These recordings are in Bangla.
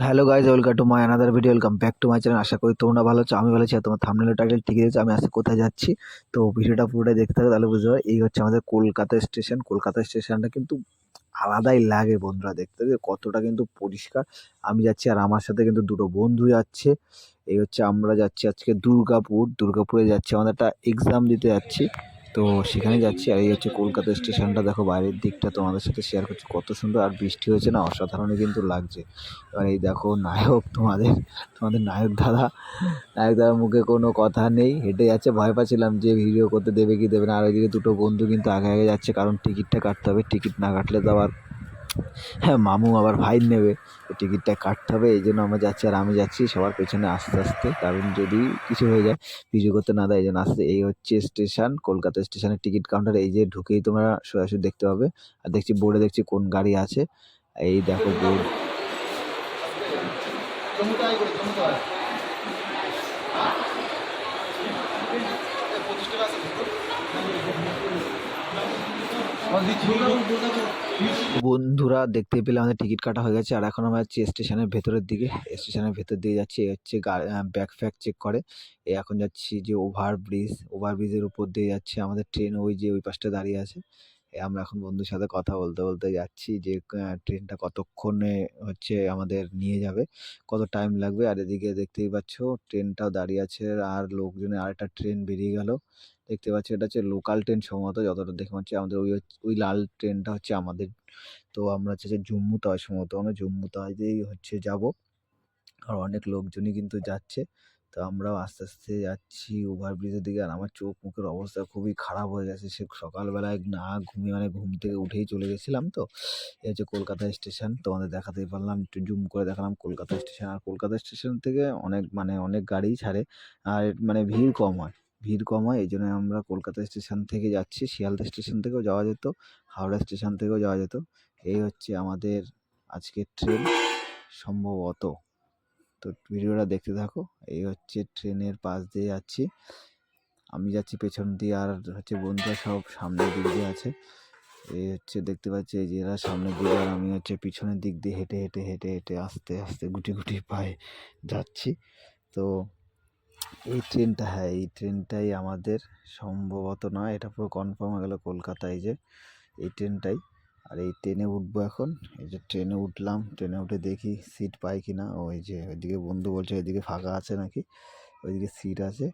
Hello guys welcome to my another video welcome back to my channel আশা করি তোমরা ভালো আছো, আমি ভালো আছি। তোমার থামনেল টাইটেল ঠিক আছে আমি আজকে কোথায় যাচ্ছি? তো ভিডিওটা পুরোটাই দেখতে হবে তাহলে বুঝতে এই হচ্ছে আমাদের কলকাতা স্টেশন কলকাতা স্টেশনটা কিন্তু আলাদাই লাগে বন্ধুরা, দেখতে কতটা কিন্তু পরিষ্কার। আমি যাচ্ছি আর আমার সাথে কিন্তু দুটো বন্ধু যাচ্ছে। এই হচ্ছে আমরা যাচ্ছি আজকে দুর্গাপুর। দুর্গাপুরে যাচ্ছি, আমাদের একটা এক্সাম দিতে যাচ্ছি। তো সেখানে যাচ্ছি আর এই হচ্ছে কলকাতা স্টেশনটা। দেখো বাইরের দিকটা তোমাদের সাথে শেয়ার করছি, কত সুন্দর আর বৃষ্টি হয়েছে না, অসাধারণই কিন্তু লাগছে। এবার এই দেখো নায়ক তোমাদের তোমাদের নায়ক দাদা, নায়ক দাদার মুখে কোনো কথা নেই, হেঁটে যাচ্ছে, ভয় পাচ্ছিলাম যে ভিডিও করতে দেবে কি দেবে না। আর ওইদিকে দুটো বন্ধু কিন্তু আগে আগে যাচ্ছে, কারণ টিকিটটা কাটতে হবে। টিকিট না কাটলে তো আবার হ্যাঁ মামু আবার ফাইন নেবে। টিকিটটা কাটতে হবে, এই জন্য আমরা যাচ্ছি আর আমি যাচ্ছি সবার পেছনে আস্তে আস্তে। কারণ যদি কিছু হয়ে যায় ভিডিও করতে না দেয়, এই জন্য আস্তে, এই হচ্ছে স্টেশন কলকাতা স্টেশনের টিকিট কাউন্টার এই যে ঢুকেই তোমরা সরাসরি দেখতে পাবে। আর দেখছি বোর্ডে দেখছি কোন গাড়ি আছে। এই দেখো বোর্ড বন্ধুরা দেখতে পেলে আমাদের টিকিট কাটা হয়ে গেছে। আর এখন আমরা যাচ্ছি স্টেশনের ভেতরের দিকে। স্টেশনের ভেতর দিয়ে যাচ্ছি হচ্ছে ব্যাগ ফ্যাগ চেক করে। এখন যাচ্ছি যে ওভার ব্রিজ ওভার ব্রিজের উপর দিয়ে যাচ্ছে আমাদের ট্রেন ওই যে ওই পাশটা দাঁড়িয়ে আছে। আমরা এখন বন্ধুর সাথে কথা বলতে বলতে যাচ্ছি যে ট্রেনটা কতক্ষণে হচ্ছে আমাদের নিয়ে যাবে, কত টাইম লাগবে। আর এদিকে দেখতেই পাচ্ছ ট্রেনটাও দাঁড়িয়ে আছে আর লোকজনের আরেকটা ট্রেন বেরিয়ে গেল। দেখতে পাচ্ছি এটা হচ্ছে লোকাল ট্রেন সম্ভবত, যতটা দেখে হচ্ছে আমাদের ওই ওই লাল ট্রেনটা হচ্ছে আমাদের তো আমরা হচ্ছে জম্মু তাওয়াই সম্ভবত, আমরা জম্মু তাওয়াইতেই হচ্ছে যাব। আর অনেক লোকজনই কিন্তু যাচ্ছে। তো আমরাও আস্তে আস্তে যাচ্ছি ওভারব্রিজের দিকে। আর আমার চোখ মুখের অবস্থা খুবই খারাপ হয়ে গেছে। সে সকালবেলায় না ঘুমিয়ে মানে ঘুম থেকে উঠেই চলে গেছিলাম তো। এই হচ্ছে কলকাতা স্টেশন। তোমাদের দেখাতেই পারলাম, একটু জুম করে দেখালাম কলকাতা স্টেশন। আর কলকাতা স্টেশন থেকে অনেক মানে অনেক গাড়িই ছাড়ে। আর মানে ভিড় কম হয়। ভিড় কম হয়, এই জন্য আমরা কলকাতা স্টেশন থেকে যাচ্ছি। শিয়ালদা স্টেশন থেকেও যাওয়া যেত, হাওড়া স্টেশন থেকেও যাওয়া যেত। এই হচ্ছে আমাদের আজকের ট্রেন সম্ভবত। তো ভিডিওটা দেখতে থাকো, এই হচ্ছে ট্রেনের পাশ দিয়ে যাচ্ছি। আমি যাচ্ছি পেছন দিয়ে আর হচ্ছে বন্ধুরা সব সামনের দিক দিয়ে আছে। এই হচ্ছে দেখতে পাচ্ছি এই যে এরা সামনের দিকে আর আমি হচ্ছে পিছনের দিক দিয়ে হেঁটে হেঁটে হেঁটে হেঁটে আস্তে আস্তে গুটি গুটি পায়ে যাচ্ছি। তো এই ট্রেনটা হ্যাঁ এই ট্রেনটাই আমাদের সম্ভবত নয় এটা পুরো কনফার্ম হয়ে গেল কলকাতায় যে এই ট্রেনটাই। আর এই ট্রেনে উঠবো এখন, এই যে ট্রেনে উঠলাম, ট্রেনে উঠে দেখি সিট পাই কি না, ওই যে ওইদিকে বন্ধু বলছে ওইদিকে ফাঁকা আছে নাকি, ওইদিকে সিট আছে।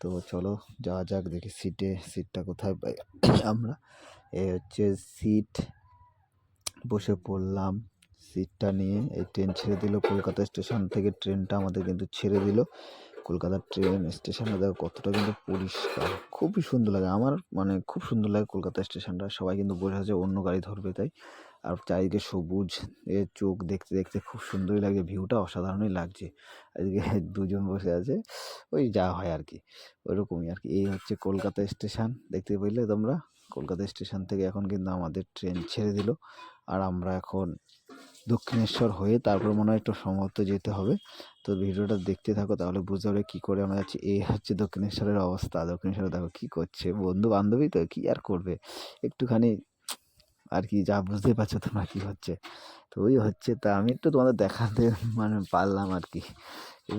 তো চলো যাওয়া যাক, দেখি সিটে সিটটা কোথায় পাই আমরা। এই হচ্ছে সিট বসে পড়লাম। সিটটা নিয়ে এই ট্রেন ছেড়ে দিল, কলকাতা স্টেশন থেকে ট্রেনটা আমাদের কিন্তু ছেড়ে দিল। কলকাতার ট্রেন স্টেশনটা দেখো কতটা কিন্তু পরিষ্কার। খুবই সুন্দর লাগে। আমার মানে খুব সুন্দর লাগে কলকাতা স্টেশনটা সবাই কিন্তু বসে আছে, অন্য গাড়ি ধরবে তাই। আর চারিদিকে সবুজ, এ চোখ দেখতে দেখতে খুব সুন্দরই লাগে ভিউটা অসাধারণই লাগছে। আজকে দুজন বসে আছে, ওই যা হয় আর কি ওইরকমই আর কি এই হচ্ছে কলকাতা স্টেশন দেখতে পেলে তোমরা। কলকাতা স্টেশন থেকে এখন কিন্তু আমাদের ট্রেন ছেড়ে দিল। আর আমরা এখন দক্ষিণেশ্বর হয়ে তারপর মনে হয় একটু সম্ভবত যেতে হবে। তো ভিডিওটা দেখতে থাকো, তাহলে বুঝতে পারবে কী করে আমরা যাচ্ছি। এই হচ্ছে দক্ষিণেশ্বরের অবস্থা। দক্ষিণেশ্বরে দেখো কী করছে। বন্ধু বান্ধবী তো কী আর করবে? একটুখানি আর কি যা বুঝতেই পারছ তোমরা কী হচ্ছে? তো ওই হচ্ছে, তা আমি একটু তোমাদের দেখাতে মানে পারলাম আর কি।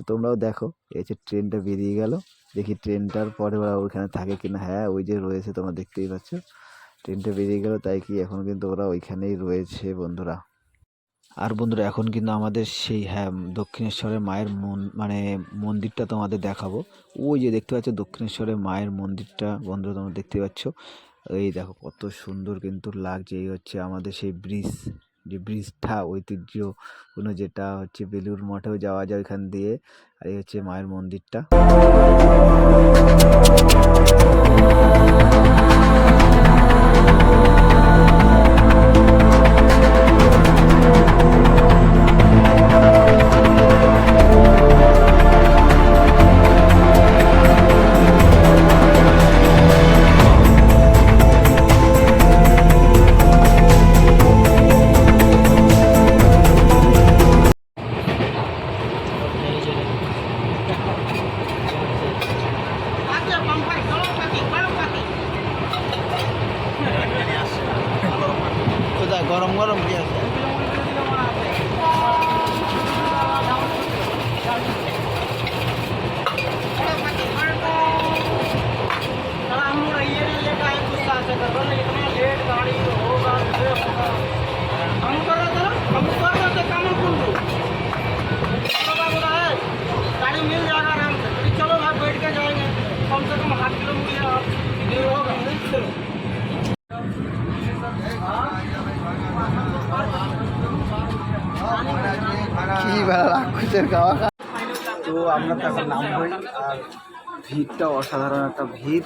তোমরাও দেখো, এই হচ্ছে ট্রেনটা বেরিয়ে গেল। দেখি ট্রেনটার পরে ওরা ওইখানে থাকে কিনা। হ্যাঁ ওই যে রয়েছে তোমরা দেখতেই পাচ্ছ। ট্রেনটা বেরিয়ে গেল, তাই কি এখন কিন্তু ওরা ওইখানেই রয়েছে বন্ধুরা। আর বন্ধুরা, এখন কিন্তু আমাদের সেই হ্যাঁ দক্ষিণেশ্বরের মায়ের মন মানে মন্দিরটা তোমাদের দেখাবো। ওই যে দেখতে পাচ্ছ, দক্ষিণেশ্বরের মায়ের মন্দিরটা, বন্ধুরা তোমরা দেখতে পাচ্ছ। এই দেখো, কত সুন্দর কিন্তু লাগছে। এই হচ্ছে আমাদের সেই ব্রিজ, যে ব্রিজটা, ঐতিহ্যপূর্ণ যেটা হচ্ছে বেলুর মঠেও যাওয়া যায় ওইখান দিয়ে। আর এই হচ্ছে মায়ের মন্দিরটা। কি রাক্ষসের খাওয়া তো আমরা তখন নামবই আর ভিড়টা অসাধারণ একটা ভিড়।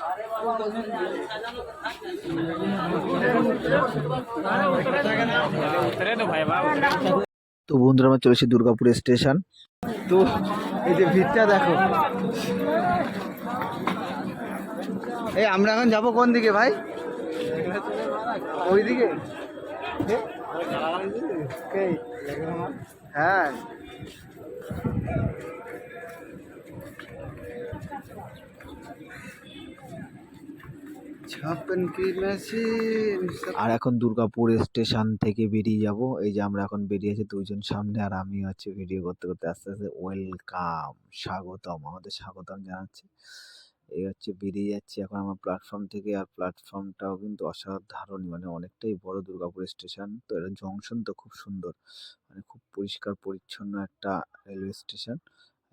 তো বন্ধুরা আমার চলেছি দুর্গাপুর স্টেশন। তো এই যে ভিড়টা দেখো এই, আমরা এখন যাব কোন দিকে ভাই? ওই দিকে হ্যাঁ। আর এখন দুর্গাপুর স্টেশন থেকে বেরিয়ে যাব। এই যে আমরা এখন বেরিয়েছি দুইজন সামনে, আর আমি হচ্ছে ভিডিও করতে করতে আস্তে আস্তে। ওয়েলকাম স্বাগতম, আমাদের স্বাগতম জানাচ্ছি। এই হচ্ছে বেরিয়ে যাচ্ছি এখন আমার প্ল্যাটফর্ম থেকে। আর প্ল্যাটফর্মটাও কিন্তু অসাধারণ মানে অনেকটাই বড় দুর্গাপুর স্টেশন তো এটা জংশন তো খুব সুন্দর মানে খুব পরিষ্কার, পরিচ্ছন্ন একটা রেলওয়ে স্টেশন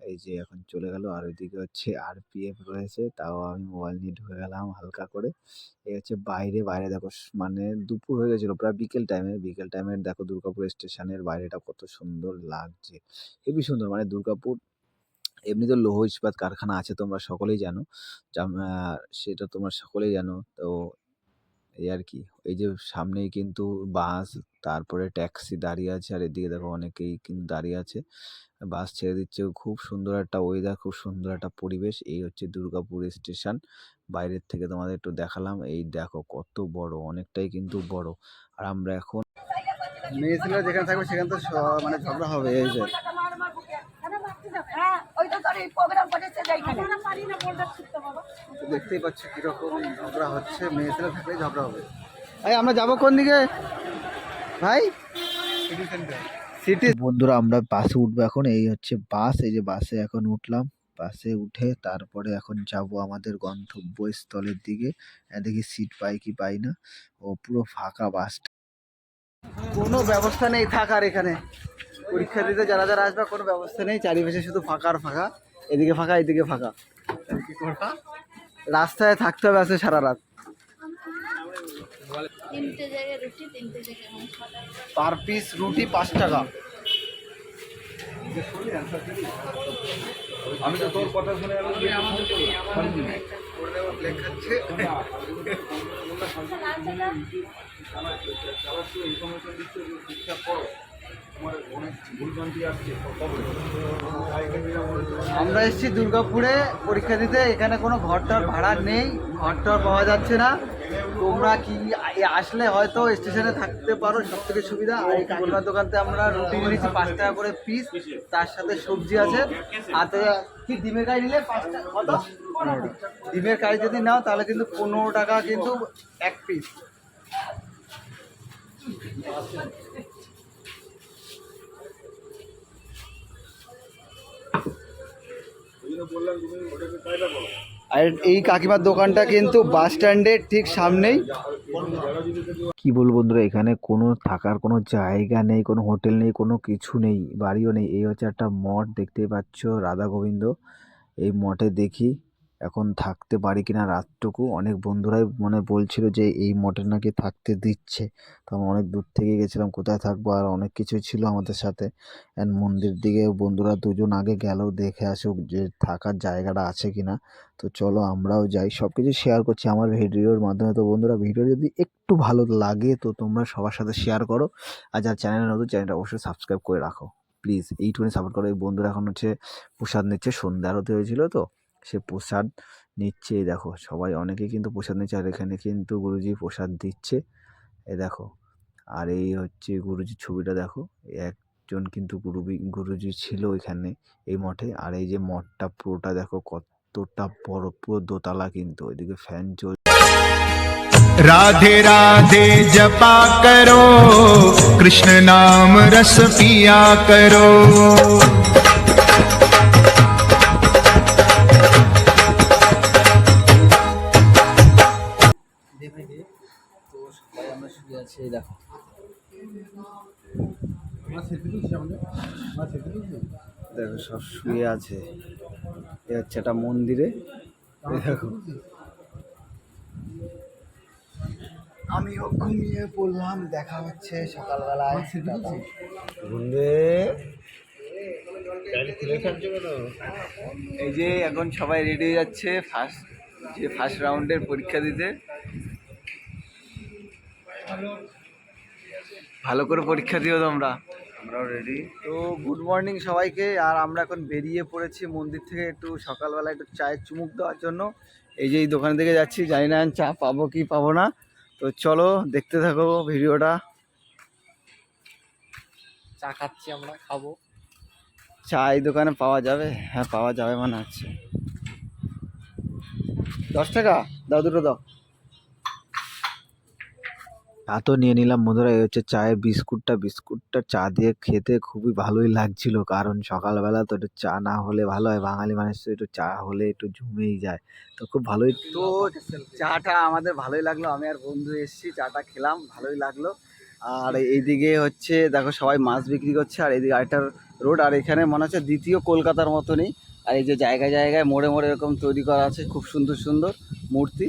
এই যে এখন চলে গেল, আর ওইদিকে হচ্ছে আরপিএফ রয়েছে, তাও আমি মোবাইল নিয়ে ঢুকে গেলাম হালকা করে। এই হচ্ছে বাইরে বাইরে দেখো মানে দুপুর হয়ে গেছিল, প্রায় বিকেল টাইমে বিকেল টাইমের দেখো দুর্গাপুর স্টেশনের বাইরেটা কত সুন্দর লাগছে। হেবি সুন্দর মানে দুর্গাপুর এমনি তো লৌহ ইস্পাত কারখানা আছে তোমরা সকলেই জানো। সেটা তোমরা সকলেই জানো। তো এই আর কি, এই যে সামনেই কিন্তু বাস, তারপরে ট্যাক্সি দাঁড়িয়ে আছে, আর এদিকে দেখো অনেকেই কিন্তু দাঁড়িয়ে আছে। বাস ছেড়ে দিচ্ছে, খুব সুন্দর একটা ওয়েদার খুব সুন্দর একটা পরিবেশ। এই হচ্ছে দুর্গাপুর স্টেশন বাইরের থেকে তোমাদের একটু দেখালাম। এই দেখো কত বড়, অনেকটাই কিন্তু বড়। আর আমরা এখন মেয়ে ছেলেরা যেখানে থাকবে সেখানে তো মানে ঝগড়া হবে, এই যে। এই প্রোগ্রাম করেছে যাইখানে। দেখতেই পাচ্ছ কীরকম ঝগড়া হচ্ছে মেয়ে ছেলে থাকলেই ঝগড়া হবে। ভাই আমরা যাব কোন দিকে? ভাই? সিটি বন্ধুরা আমরা বাসে উঠবো এখন এই হচ্ছে বাস এই যে বাসে এখন উঠলাম। বাসে উঠে তারপরে এখন যাব আমাদের গন্তব্যস্থলের দিকে। দেখি সিট পাই কি পাই না। ও পুরো ফাঁকা বাসটা কোনো ব্যবস্থা নেই থাকার এখানে। পরীক্ষা দিতে যারা যারা আসবে কোনো ব্যবস্থা নেই চারিপাশে শুধু ফাঁকার ফাঁকা। এদিকে ফাঁকা এদিকে ফাঁকা। রাস্তায় থাকতে হবে আছে সারা রাত। পার পিস রুটি পাঁচ টাকা। আমি তো তোর কথা শুনে আমরা এসেছি দুর্গাপুরে, পরীক্ষা দিতে। এখানে কোনো ঘরটার ভাড়া নেই ঘরটার পাওয়া যাচ্ছে না। তোমরা কি আসলে হয়তো স্টেশনে থাকতে পারো সব থেকে সুবিধা। আর এই কাকিমার দোকানতে আমরা রুটি নিয়েছি, পাঁচ টাকা করে পিস তার সাথে সবজি আছে। আর কি, ডিমের কারি নিলে ডিমের কারি যদি নাও, তাহলে কিন্তু পনেরো টাকা কিন্তু এক পিস আর এই কাকিমার দোকানটা কিন্তু বাস স্ট্যান্ডের ঠিক সামনেই। কি বলব বন্ধুরা, এখানে কোনো থাকার কোনো জায়গা নেই, কোনো হোটেল নেই, কোনো কিছু নেই, বাড়িও নেই। এই হচ্ছে একটা মঠ দেখতে পাচ্ছ, রাধা গোবিন্দ। এই মঠে দেখি এখন থাকতে পারি কিনা রাতটুকু? অনেক বন্ধুরাই মানে বলছিল যে, এই মঠে নাকি থাকতে দিচ্ছে। তো আমরা অনেক দূর থেকে গেছিলাম, কোথায় থাকব? আর অনেক কিছু ছিল আমাদের সাথে। অ্যান্ড মন্দির দিকে বন্ধুরা দুজন আগে গেলেও দেখে আসুক যে, থাকার জায়গাটা আছে কিনা। তো চলো আমরাও যাই। সব কিছু শেয়ার করছি আমার ভিডিওর মাধ্যমে। তো বন্ধুরা, ভিডিও যদি একটু ভালো লাগে, তো তোমরা সবার সাথে শেয়ার করো। আর যার চ্যানেলে নতুন চ্যানেলটা অবশ্যই সাবস্ক্রাইব করে রাখো। প্লিজ এইটুকুনি সাপোর্ট করো। এই বন্ধুরা এখন হচ্ছে প্রসাদ নিচ্ছে, সন্ধ্যা আরতি হয়েছিল তো। সে প্রসাদ নিচ্ছে এই দেখো সবাই অনেকেই কিন্তু প্রসাদ নিচ্ছে আর এখানে কিন্তু গুরুজি প্রসাদ দিচ্ছে এই দেখো আর এই হচ্ছে গুরুজির ছবিটা দেখো এই একজন কিন্তু গুরুবি গুরুজি ছিল এখানে এই মঠে আর এই যে মঠটা পুরোটা দেখো কতটা বড় পুরো দোতলা কিন্তু ওইদিকে ফ্যান চলছে राधे राधे जपा करो कृष्ण नाम रस पिया करो দেখো সব শুয়ে আছে। এ হচ্ছে একটা মন্দিরে। দেখো। আমিও ঘুমিয়ে পড়লাম দেখা হচ্ছে সকালবেলায়। ঘুমবে এই যে এখন সবাই রেডি হয়ে যাচ্ছে ফার্স্ট যে ফার্স্ট রাউন্ডের পরীক্ষা দিতে। ভালো করে পরীক্ষা দিও তোমরা। আমরাও রেডি তো গুড মর্নিং সবাইকে আর আমরা এখন বেরিয়ে পড়েছি মন্দির থেকে একটু সকালবেলা একটু চায়ের চুমুক দেওয়ার জন্য। এই যে এই দোকান থেকে যাচ্ছি জানি না চা পাবো কি পাবো না। তো চলো দেখতে থাকো ভিডিওটা। চা খাচ্ছি আমরা খাব। চা এই দোকানে পাওয়া যাবে? হ্যাঁ পাওয়া যাবে মানে আছে দশ টাকা? দাও দুটো দাও। চা তো নিয়ে নিলাম বন্ধুরা, এই হচ্ছে চায়ের বিস্কুটটা। বিস্কুটটা চা দিয়ে খেতে খুবই ভালোই লাগছিল, কারণ সকালবেলা তো একটু চা না হলে ভালো হয়। বাঙালি মানুষ একটু চা হলে একটু জমেই যায়। তো খুব ভালোই তো চাটা আমাদের ভালোই লাগল। আমি আর বন্ধু এসেছি, চাটা খেলাম, ভালোই লাগল। আর এইদিকে হচ্ছে, দেখো সবাই মাছ বিক্রি করছে, আর এইদিকে আরেকটা রোড, আর এখানে মনে হচ্ছে দ্বিতীয় কলকাতার মতনই। আর এই যে জায়গায় জায়গায় মোড়ে মোড়ে এরকম তৈরি করা আছে, খুব সুন্দর সুন্দর মূর্তি।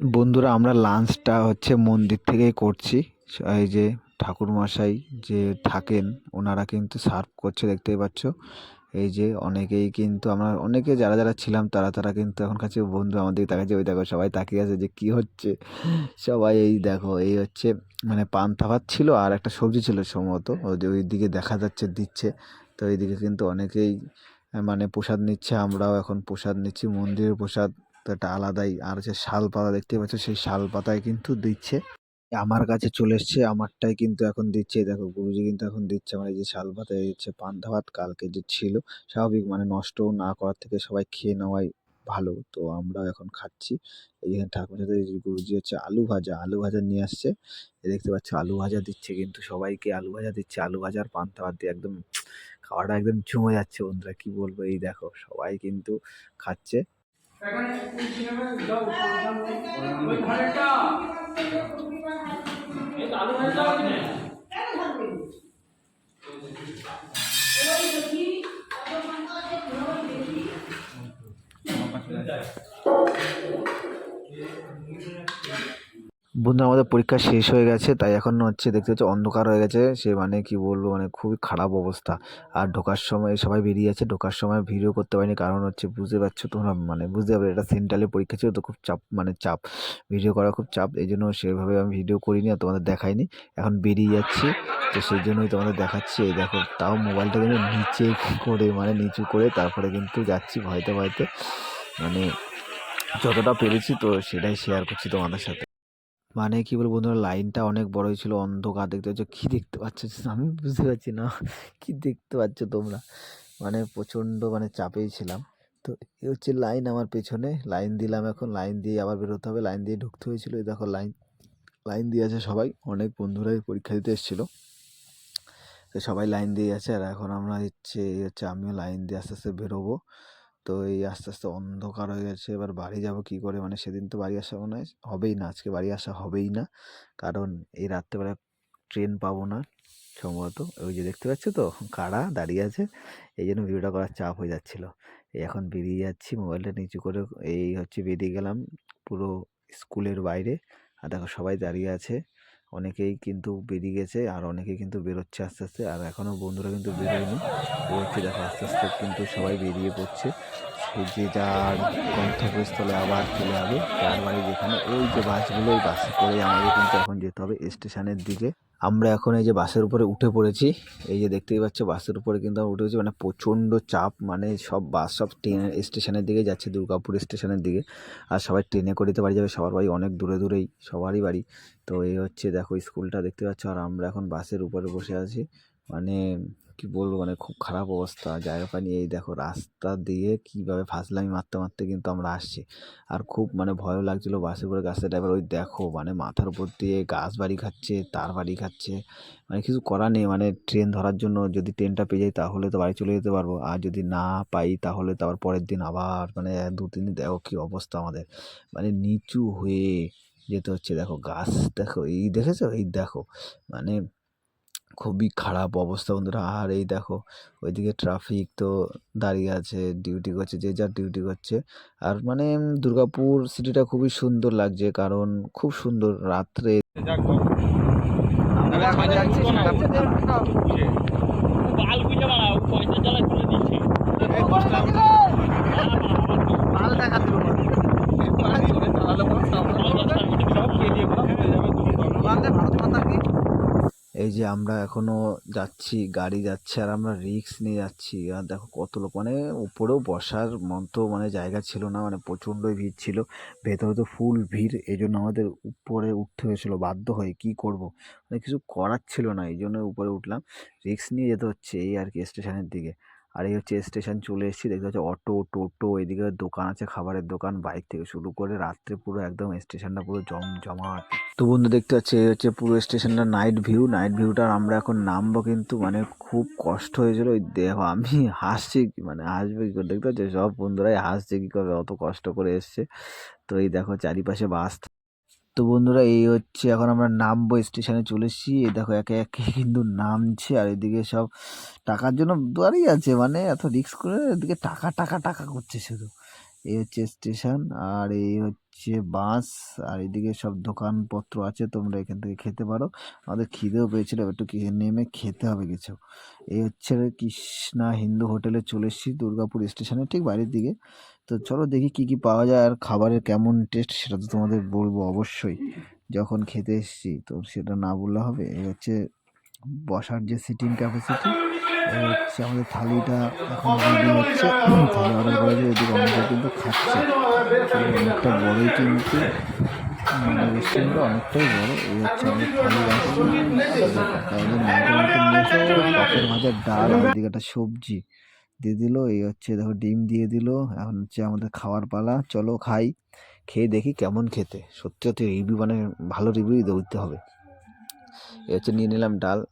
বন্ধুরা, আমরা লাঞ্চটা হচ্ছে মন্দির থেকেই করছি। এই যে ঠাকুরমশাই যে থাকেন, ওনারা কিন্তু সার্ভ করছে, দেখতেই পাচ্ছ। এই যে অনেকেই কিন্তু আমরা, অনেকে যারা যারা ছিলাম, তারা তারা কিন্তু এখন কাছে বন্ধু আমাদের তাকাচ্ছে, ওই দেখো সবাই তাকিয়ে আছে যে কি হচ্ছে। সবাই এই দেখো, এই হচ্ছে মানে পান্তা ভাত ছিল আর একটা সবজি ছিল সম্ভবত ওই দিকে দেখা যাচ্ছে, দিচ্ছে। তো এইদিকে কিন্তু অনেকেই মানে প্রসাদ নিচ্ছে, আমরাও এখন প্রসাদ নিচ্ছি, মন্দিরের প্রসাদ তো একটা আলাদাই আর যে শাল পাতা দেখতে পাচ্ছ, সেই শাল পাতায় কিন্তু দিচ্ছে। আমার কাছে চলে এসছে, আমারটাই কিন্তু এখন দিচ্ছে। দেখো, গুরুজি কিন্তু এখন দিচ্ছে আমার এই যে শাল পাতায় এই হচ্ছে পান্তা ভাত, কালকে যে ছিল, স্বাভাবিক মানে নষ্ট না করার থেকে সবাই খেয়ে নেওয়াই ভালো। তো আমরাও এখন খাচ্ছি। এই যে ঠাকুর সাথে গুরুজি হচ্ছে আলু ভাজা আলু ভাজা নিয়ে আসছে। দেখতে পাচ্ছ, আলু ভাজা দিচ্ছে কিন্তু সবাইকে, আলু ভাজা দিচ্ছে, আলু ভাজা আর পান্তা ভাত দিয়ে একদম খাওয়াটা একদম জমে যাচ্ছে বন্ধুরা, কি বলব? এই দেখো, সবাই কিন্তু খাচ্ছে। এখানে কোন সিনেমা যাও ওই ধারেটা এই আলু হয়ে যাও কি না কেন থাকবে বন্ধু, আমাদের পরীক্ষা শেষ হয়ে গেছে, তাই এখন হচ্ছে দেখতে হচ্ছে অন্ধকার হয়ে গেছে। সে মানে কি বলব মানে খুবই খারাপ অবস্থা। আর ঢোকার সময় সবাই বেরিয়ে আছে ঢোকার সময় ভিডিও করতে পারিনি, কারণ হচ্ছে বুঝতে পারছ তোমরা মানে বুঝতে পারবে এটা সেন্ট্রালে পরীক্ষা ছিল, তো খুব চাপ মানে চাপ। ভিডিও করা খুব চাপ, এই জন্য সেভাবে আমি ভিডিও করিনি আর তোমাদের দেখাইনি। এখন বেরিয়ে যাচ্ছি, তো সেই জন্যই তোমাদের দেখাচ্ছি। এই দেখো, তাও মোবাইলটা কিন্তু নিচে করে মানে নিচু করে, তারপরে কিন্তু যাচ্ছি ভয়তে ভয়তে। মানে যতটা পেরেছি তো সেটাই শেয়ার করছি তোমাদের সাথে। মানে কি বলব বন্ধুরা, লাইনটা অনেক বড়ই ছিল, অন্ধকার দেখতে পাচ্ছ, কি দেখতে পাচ্ছ আমি বুঝতে পারছি না, কি দেখতে পাচ্ছ তোমরা? মানে প্রচণ্ড মানে চাপেই ছিলাম। তো এই হচ্ছে লাইন আমার পেছনে, লাইন দিলাম এখন, লাইন দিয়ে আবার বেরোতে হবে, লাইন দিয়ে ঢুকতে হয়েছিল, এই দেখো লাইন লাইন দিয়ে আছে সবাই, অনেক বন্ধুরাই পরীক্ষা দিতে এসেছিল। তো সবাই লাইন দিয়ে আছে, আর এখন আমরা হচ্ছে, এই হচ্ছে আমিও লাইন দিয়ে আস্তে আস্তে বেরোবো। তো এই আস্তে আস্তে অন্ধকার হয়ে গেছে। এবার বাড়ি যাব কি করে? মানে সেদিন তো বাড়ি আসা মনে হয় হবেই না। আজকে বাড়ি আসা হবেই না। কারণ এই রাত্রেবেলা ট্রেন পাবো না সম্ভবত। ওই যে দেখতে পাচ্ছ তো, কারা দাঁড়িয়ে আছে? এই জন্য ভিডিওটা করার চাপ হয়ে যাচ্ছিল। এই এখন বেরিয়ে যাচ্ছি, মোবাইলটা নিচু করে এই হচ্ছে বেরিয়ে গেলাম পুরো স্কুলের বাইরে। আর দেখো সবাই দাঁড়িয়ে আছে। অনেকেই কিন্তু বেরিয়ে গেছে আর অনেকেই কিন্তু বেরোচ্ছে আস্তে আস্তে। আর এখনও বন্ধুরা কিন্তু বেরোয়নি। বেরোচ্ছে দেখো আস্তে আস্তে কিন্তু সবাই বেরিয়ে পড়ছে। যে যার গন্তব্যস্থলে আবার চলে যাবে তার বাড়ি যেখানে, ওই যে বাসগুলো, ওই বাসে করে আমাদের কিন্তু এখন যেতে হবে স্টেশনের দিকে। আমরা এখন এই যে বাসের উপরে উঠে পড়েছি, এই যে দেখতেই পাচ্ছ বাসের উপরে কিন্তু আমরা উঠে পড়েছি মানে প্রচণ্ড চাপ মানে সব বাস সব ট্রেন স্টেশনের দিকে যাচ্ছে, দুর্গাপুর স্টেশনের দিকে। আর সবাই ট্রেনে করে দিতে পারি যাবে, সবার বাড়ি অনেক দূরে দূরেই, সবারই বাড়ি। তো এই হচ্ছে দেখো স্কুলটা, দেখতে পাচ্ছ। আর আমরা এখন বাসের উপরে বসে আছি মানে কি বলব? মানে খুব খারাপ অবস্থা। জায়গা পানি এই দেখো রাস্তা দিয়ে কীভাবে ফাসলামি মারতে মারতে কিন্তু আমরা আসছি। আর খুব মানে ভয়ও লাগছিল বাসে করে গাছের ড্রাইভার ওই দেখো মানে মাথার উপর দিয়ে গাছ বাড়ি খাচ্ছে, তার বাড়ি খাচ্ছে। মানে কিছু করার নেই মানে ট্রেন ধরার জন্য যদি ট্রেনটা পেয়ে যাই তাহলে তো বাড়ি চলে যেতে পারব। আর যদি না পাই তাহলে তো আবার পরের দিন আবার মানে দু, তিন দিন দেখো কী অবস্থা আমাদের। মানে নিচু হয়ে যেতে হচ্ছে। দেখো গাছ, দেখো এই দেখেছ? এই দেখো মানে খুবই খারাপ অবস্থা বন্ধুরা। আর এই দেখো ওইদিকে ট্রাফিক তো দাঁড়িয়ে আছে ডিউটি করছে যে যার ডিউটি করছে। আর মানে দুর্গাপুর সিটিটা খুবই সুন্দর লাগছে কারণ খুব সুন্দর রাত্রে ভারত মাতা কি এই যে আমরা এখনও যাচ্ছি, গাড়ি যাচ্ছে আর আমরা রিক্স নিয়ে যাচ্ছি। আর দেখো কত লোক মানে উপরেও বসার মতো মানে জায়গা ছিল না মানে প্রচণ্ডই ভিড় ছিল। ভেতরে তো ফুল ভিড় এই জন্য আমাদের উপরে উঠতে হয়েছিল, বাধ্য হয়ে কি করব? মানে কিছু করার ছিল না এই জন্য উপরে উঠলাম। রিক্স নিয়ে যেতে হচ্ছে এই আর কি স্টেশনের দিকে। আর এই হচ্ছে স্টেশন চলে এসেছি, দেখতে পাচ্ছি অটো, টোটো, এদিকে দোকান আছে, খাবারের দোকান, বাইক থেকে শুরু করে রাত্রে পুরো একদম স্টেশনটা পুরো জম, জমাট। তো বন্ধু দেখতে পাচ্ছি, এই হচ্ছে পুরো স্টেশনটা নাইট ভিউ নাইট ভিউটা আমরা এখন নামবো কিন্তু মানে খুব কষ্ট হয়েছিল, ওই দেখো আমি হাসছি মানে হাসবে কি করে? দেখতে পাচ্ছি সব বন্ধুরাই হাসছে কি করে, অত কষ্ট করে এসছে। তো এই দেখো চারিপাশে বাস তো বন্ধুরা, এই হচ্ছে এখন আমরা নামবো স্টেশনে চলে এসেছি। এই দেখো, একে একে কিন্তু নামছে আর এদিকে সব টাকার জন্য দাঁড়িয়ে আছে। মানে এত রিক্স করে এদিকে টাকা টাকা টাকা করছে শুধু। এই হচ্ছে স্টেশন আর এই হচ্ছে বাস আর এদিকে সব দোকানপত্র আছে। তোমরা এখান থেকে খেতে পারো। আমাদের খিদেও পেয়েছিল, একটু নেমে খেতে হবে কিছু। এই হচ্ছে কৃষ্ণা হিন্দু হোটেলে চলে এসেছি, দুর্গাপুর স্টেশনে, ঠিক বাইরের দিকে। তো চলো দেখি কি কি পাওয়া যায় আর খাবারের কেমন টেস্ট সেটা তো তোমাদের বলব অবশ্যই। যখন খেতে এসেছি তো সেটা না বললে হবে। এই হচ্ছে বসার যে সিটিং ক্যাপাসিটি হচ্ছে আমাদের থালিটা এখন হচ্ছে। থালি অর্ডার করা যায় এদিকে অনেকে কিন্তু খাচ্ছে। অনেকটা বড়ই কিন্তু রেস্টুরেন্টটা অনেকটাই বড়। এই হচ্ছে আমাদের থালি রাখছি পাপড় ভাজার ডাল, আর এদিকে একটা সবজি। দিয়ে দিল, এই হচ্ছে দেখো ডিম দিয়ে দিল। এখন হচ্ছে আমাদের খাওয়ার পালা, চলো খাই, খেয়ে দেখি কেমন খেতে। সত্যি সত্যি রিভিউ মানে ভালো রিভিউই দিতে হবে। হচ্ছে নিয়ে নিলাম ডাল।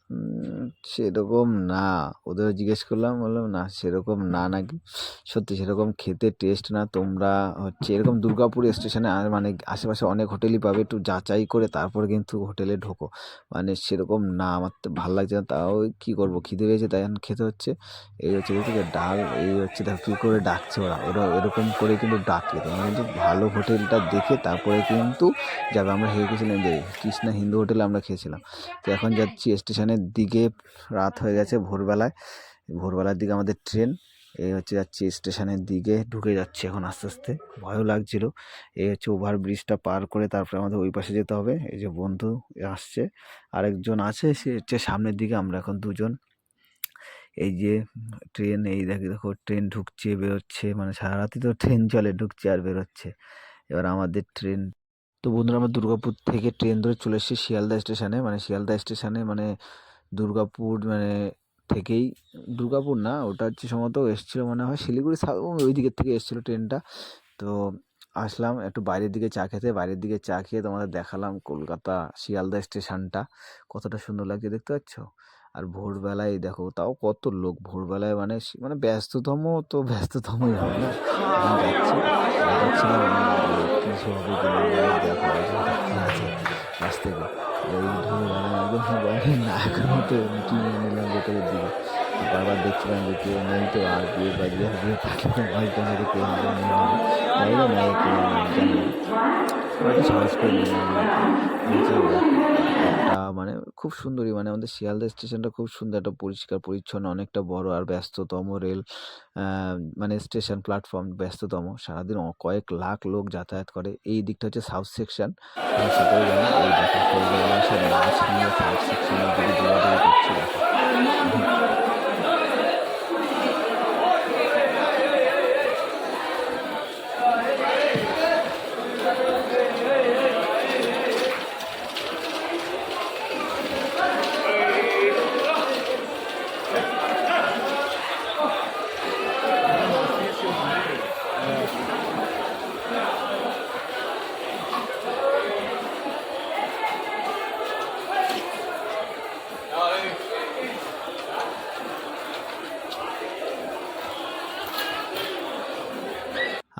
সেরকম না। ওদের জিজ্ঞেস করলাম, বললাম, না, সেরকম না নাকি? সত্যি সেরকম খেতে টেস্ট না। তোমরা হচ্ছে এরকম দুর্গাপুর স্টেশনে আর মানে আশেপাশে অনেক হোটেলই পাবে। একটু যাচাই করে তারপরে কিন্তু হোটেলে ঢোকো। মানে সেরকম না, আমার তো ভালো লাগছে না। তাও কী করব? খিদে পেয়েছে, তাই এখন খেতে হচ্ছে। এই হচ্ছে দেখছি যে ডাল, এই হচ্ছে দেখো কী করে ডাকছে ওরা। ওরা এরকম করে কিন্তু ডাকে। তোমরা কিন্তু ভালো হোটেলটা দেখে তারপরে কিন্তু যাবে। আমরা হেরে গেছিলাম যে কৃষ্ণা হিন্দু হোটেলে আমরা খেয়েছিলাম। তো এখন যাচ্ছি স্টেশনের দিকে। রাত হয়ে গেছে ভোরবেলায়। ভোরবেলার দিকে আমাদের ট্রেন। এই হচ্ছে যাচ্ছি স্টেশনের দিকে। ঢুকে যাচ্ছে এখন আস্তে আস্তে। ভয়ও লাগছিল। এই হচ্ছে ওভার ব্রিজটা পার করে তারপরে আমাদের ওই পাশে যেতে হবে। এই যে বন্ধু আসছে। আরেকজন আছে, সে হচ্ছে সামনের দিকে। আমরা এখন দুজন। এই যে ট্রেন, এই দেখি দেখো ট্রেন ঢুকছে, বেরোচ্ছে। মানে সারা রাতই তো ট্রেন চলে, ঢুকছে আর বেরোচ্ছে। এবার আমাদের ট্রেন তো বন্ধুরা আমরা দুর্গাপুর থেকে ট্রেন ধরে চলে এসেছি শিয়ালদা স্টেশনে। মানে শিয়ালদা স্টেশনে মানে দুর্গাপুর মানে থেকেই। দুর্গাপুর না, ওটা হচ্ছে সম্ভবত এসেছিল মনে হয় শিলিগুড়ি ওই দিকের থেকে এসেছিল ট্রেনটা। তো আসলাম একটু বাইরের দিকে চা খেতে, বাইরের দিকে চা খেয়ে তোমাদের দেখালাম কলকাতা শিয়ালদা স্টেশনটা। কতটা সুন্দর লাগছে, দেখতে পাচ্ছ? আর ভোরবেলায় দেখো তাও কত লোক ভোরবেলায় মানে মানে ব্যস্ততম তো ব্যস্ততমই হবে না। আমি যাচ্ছি যাচ্ছিলাম হবে না হবে, দেখো একজন কি থেকে। নায়কের মতো উঁকি নিলাম ভেতরের দিকে। বারবার দেখছিলাম যে কেউ নেই তো আর বিয়ে বাজিয়ে বিয়ে থাকলে মোবাইলটা মেরে কেউ নেবে তাই না সাহস করে নিয়ে। নিচে একটা মানে খুব সুন্দরই মানে আমাদের শিয়ালদা স্টেশনটা খুব সুন্দর, একটা পরিষ্কার, পরিচ্ছন্ন, অনেকটা বড় আর ব্যস্ততম রেল মানে স্টেশন প্ল্যাটফর্ম ব্যস্ততম। সারাদিন কয়েক লাখ লোক যাতায়াত করে। এই দিকটা হচ্ছে সাউথ সেকশন দেখো।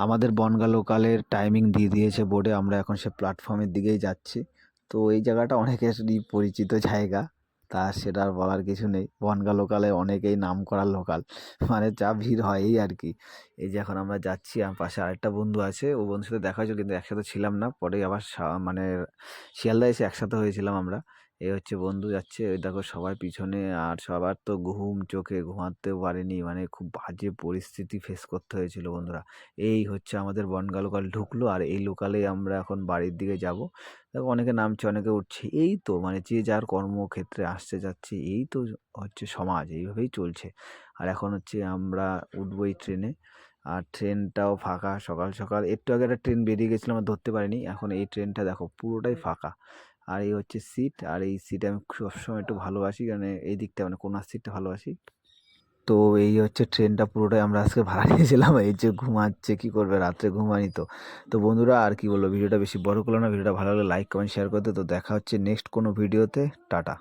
আমাদের বনগা লোকালের টাইমিং দিয়ে দিয়েছে বোর্ডে আমরা এখন সে প্ল্যাটফর্মের দিকেই যাচ্ছি। তো এই জায়গাটা অনেকেরই পরিচিত জায়গা, তা সেটা আর বলার কিছু নেই। বনগা লোকালে অনেকেই নাম করা লোকাল মানে যা ভিড় হয় এই আর কি। এই যে এখন আমরা যাচ্ছি, আমার পাশে আরেকটা বন্ধু আছে, ও বন্ধুর সাথে দেখা হয়েছিল, কিন্তু একসাথে ছিলাম না। পরে আবার মানে শিয়ালদা এসে একসাথে হয়েছিলাম আমরা। এই হচ্ছে বন্ধু যাচ্ছে। ওই দেখো সবার পিছনে আর সবার তো ঘুম চোখে ঘুমাতেও পারেনি। মানে খুব বাজে পরিস্থিতি ফেস করতে হয়েছিল বন্ধুরা। এই হচ্ছে আমাদের বনগা লোকাল ঢুকলো আর এই লোকালেই আমরা এখন বাড়ির দিকে যাব। দেখো অনেকে নামছে, অনেকে উঠছে। এই তো মানে যে যার কর্মক্ষেত্রে আসছে যাচ্ছে, এই তো হচ্ছে সমাজ, এইভাবেই চলছে। আর এখন হচ্ছে আমরা উঠবো এই ট্রেনে। আর ট্রেনটাও ফাঁকা। সকাল সকাল একটু আগে একটা ট্রেন বেরিয়ে গেছিল, আমরা ধরতে পারিনি। এখন এই ট্রেনটা দেখো পুরোটাই ফাঁকা। আর এই হচ্ছে সিট আর এই সিটে আমি সবসময় একটু ভালোবাসি কারণ এই দিকটা মানে কোনার সিটটা ভালোবাসি। তো এই হচ্ছে ট্রেনটা পুরোটাই আমরা আজকে ভাড়া নিয়েছিলাম, এই যে ঘুমাচ্ছে, কী করবে? রাত্রে ঘুমানি তো। তো বন্ধুরা, আর কি বলব, ভিডিওটা বেশি বড় করল না, ভিডিওটা ভালো লাগলে লাইক কমেন্ট শেয়ার করতে। তো দেখা হচ্ছে নেক্সট কোনো ভিডিওতে টাটা।